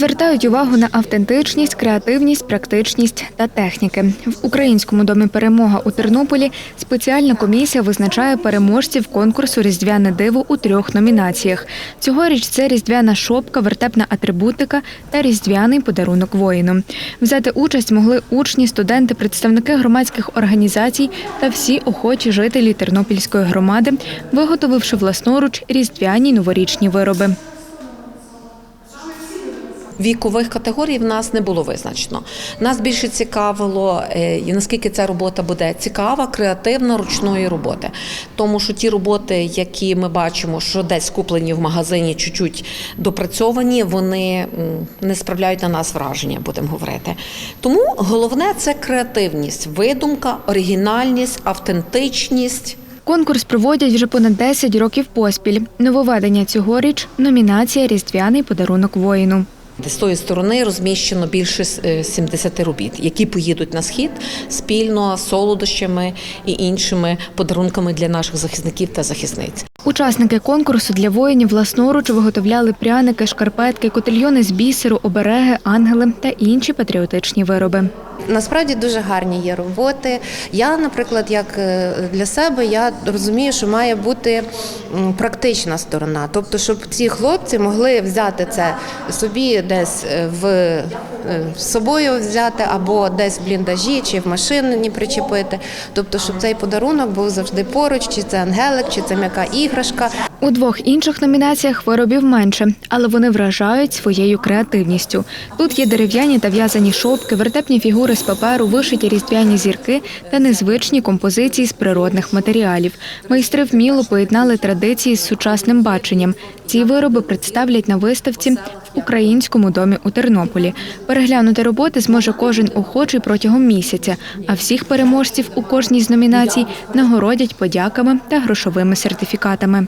Звертають увагу на автентичність, креативність, практичність та техніки. В українському домі перемога у Тернополі спеціальна комісія визначає переможців конкурсу Різдвяне диво у трьох номінаціях. Цьогоріч це різдвяна шопка, вертепна атрибутика та різдвяний подарунок воїну. Взяти участь могли учні, студенти, представники громадських організацій та всі охочі жителі Тернопільської громади, виготовивши власноруч різдвяні новорічні вироби. Вікових категорій в нас не було визначено. Нас більше цікавило, е, і наскільки ця робота буде цікава, креативна, ручної роботи. Тому що ті роботи, які ми бачимо, що десь куплені в магазині, чуть-чуть допрацьовані, вони не справляють на нас враження, будемо говорити. Тому головне це креативність, видумка, оригінальність, автентичність. Конкурс проводять вже понад 10 років поспіль. Нововведення цьогоріч – номінація Різдвяний подарунок воїну. З тої сторони розміщено більше е, 70 робіт, які поїдуть на схід спільно з солодощами і іншими подарунками для наших захисників та захисниць. Учасники конкурсу для воїнів власноруч виготовляли пряники, шкарпетки, котельйони з бісеру, обереги, ангели та інші патріотичні вироби. Насправді дуже гарні є роботи. Я, наприклад, як е, для себе, я розумію, що має бути практична сторона. Тобто, щоб ці хлопці могли взяти це собі десь е, в з собою взяти, або десь в бліндажі чи в машині причепити. Тобто, щоб цей подарунок був завжди поруч, чи це ангелик, чи це м'яка іграшка. У двох інших номінаціях виробів менше, але вони вражають своєю креативністю. Тут є дерев'яні та в'язані шопки, вертепні фігури з паперу, вишиті різдвяні зірки та незвичні композиції з природних матеріалів. Майстри вміло поєднали традиції з сучасним баченням. Ці вироби представлять на виставці в українському домі у Тернополі. Переглянути роботи зможе кожен охочий протягом місяця, а всіх переможців у кожній з номінацій нагородять подяками та грошовими сертифікатами.